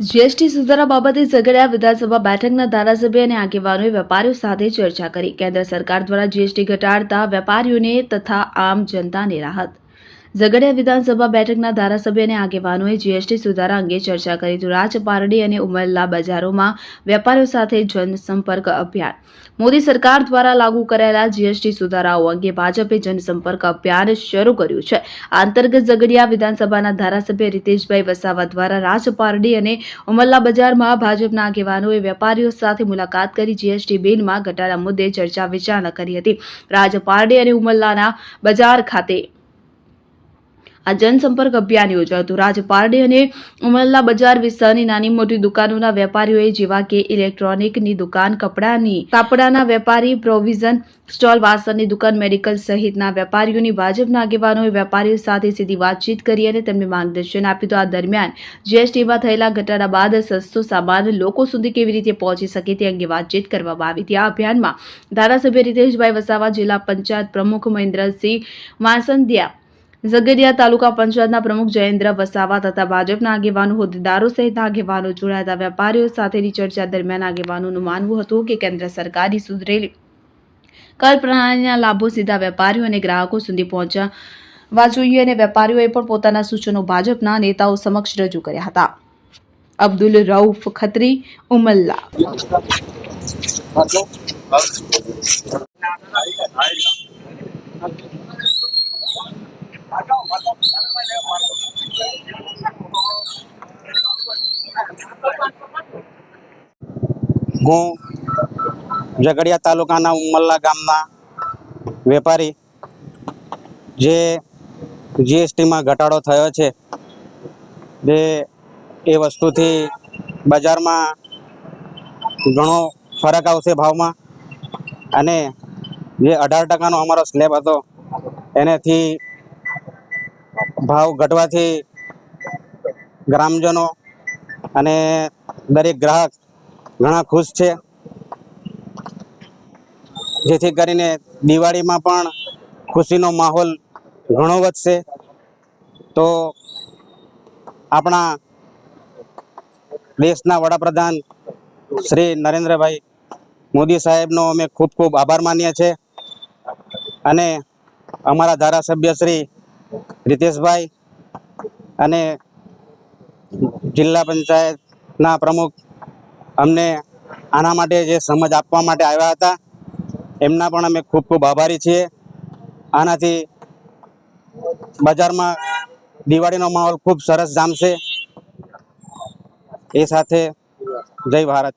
GST સુધારા બાબતે ઝઘડિયા વિધાનસભા બેઠકના ધારાસભ્ય અને આગેવાનોએ વેપારીઓ સાથે ચર્ચા કરી. કેન્દ્ર સરકાર દ્વારા જીએસટી ઘટાડતા વેપારીઓને તથા આમ જનતાને રાહત ઝઘડિયા વિધાનસભા બેઠકના ધારાસભ્ય અને આગેવાનોએ જીએસટી સુધારા અંગે ચર્ચા કરી તો રાજપારડી અને ઉમરલા બજારોમાં વેપારીઓ સાથે જનસંપર્ક અભિયાન. મોદી સરકાર દ્વારા લાગુ કરાયેલા જીએસટી સુધારાઓ અંગે ભાજપે જનસંપર્ક અભિયાન શરૂ કર્યું છે. આ અંતર્ગત ઝઘડિયા વિધાનસભાના ધારાસભ્ય રીતેશભાઈ વસાવા દ્વારા રાજપારડી અને ઉમરલા બજારમાં ભાજપના આગેવાનોએ વેપારીઓ સાથે મુલાકાત કરી જીએસટી બિલમાં ઘટાડા મુદ્દે ચર્ચા વિચારણા કરી હતી. રાજપારડી અને ઉમરલાના બજાર ખાતે આ જનસંપર્ક અભિયાન યોજાયું હતું રાજપારડી અને ઉમરલા બજાર વિસ્તારની નાની મોટી દુકાનોના વેપારીઓએ જેવા કે ઇલેક્ટ્રોનિકની દુકાન, કપડાની, કાપડાના વેપારી, પ્રોવિઝન સ્ટોલ, વાસણની દુકાન, મેડિકલ સહિતના વેપારીઓની ભાજપના આગેવાનોએ વેપારીઓ સાથે સીધી વાતચીત કરી અને તેમને માર્ગદર્શન આપ્યું હતું. આ દરમિયાન જીએસટીમાં થયેલા ઘટાડા બાદ સસ્તો સામાન લોકો સુધી કેવી રીતે પહોંચી શકે તે અંગે વાતચીત કરવામાં આવી હતી. આ અભિયાનમાં ધારાસભ્ય રીતેશભાઈ વસાવા, જિલ્લા પંચાયત પ્રમુખ મહેન્દ્રસિંહ વાસંદિયા ઝઘડિયા તાલુકા પંચાયતના પ્રમુખ જયેન્દ્ર વસાવા તથા ભાજપના આગેવાનો, હોદ્દેદારો સહિત આગેવાનો જોડાયા વેપારીઓ સાથેની ચર્ચા દરમિયાન આગેવાનોનું માનવું હતું કે કેન્દ્ર સરકારની સુધરેલી કર પ્રણાલીના લાભો સીધા વેપારીઓ અને ગ્રાહકો સુધી પહોંચવા જોઈએ અને વેપારીઓએ પણ પોતાના સૂચનો ભાજપના નેતાઓ સમક્ષ રજૂ કર્યા હતા. અબ્દુલ રઉફ ખત્રી, ઉમલ્લા. હું ઝઘડિયા તાલુકાના ઉમલ્લા ગામના વેપારી જે જીએસટીમાં ઘટાડો થયો છે. જે એ વસ્તુથી બજારમાં ઘણો ફરક આવશે ભાવમાં અને જે અઢાર ટકાનો અમારો સ્લેબ હતો, એનેથી ભાવ ઘટવાથી ગ્રામજનો અને દરેક ગ્રાહક ઘણા ખુશ છે. જેથી કરીને દિવાળીમાં પણ ખુશીનો માહોલ ઘણો વધશે. તો આપણા દેશના વડાપ્રધાન શ્રી નરેન્દ્રભાઈ મોદી સાહેબનો અમે ખૂબ ખૂબ આભાર માનીએ છીએ. અને અમારા ધારાસભ્ય શ્રી રીતેશભાઈ અને જિલ્લા પંચાયતના પ્રમુખ અમને આના માટે જે સમજ આપવા માટે આવ્યા હતા, એમના પણ અમે ખૂબ ખૂબ આભારી છીએ. આનાથી બજારમાં દિવાળીનો માહોલ ખૂબ સરસ જામશે. એ સાથે જય ભારત.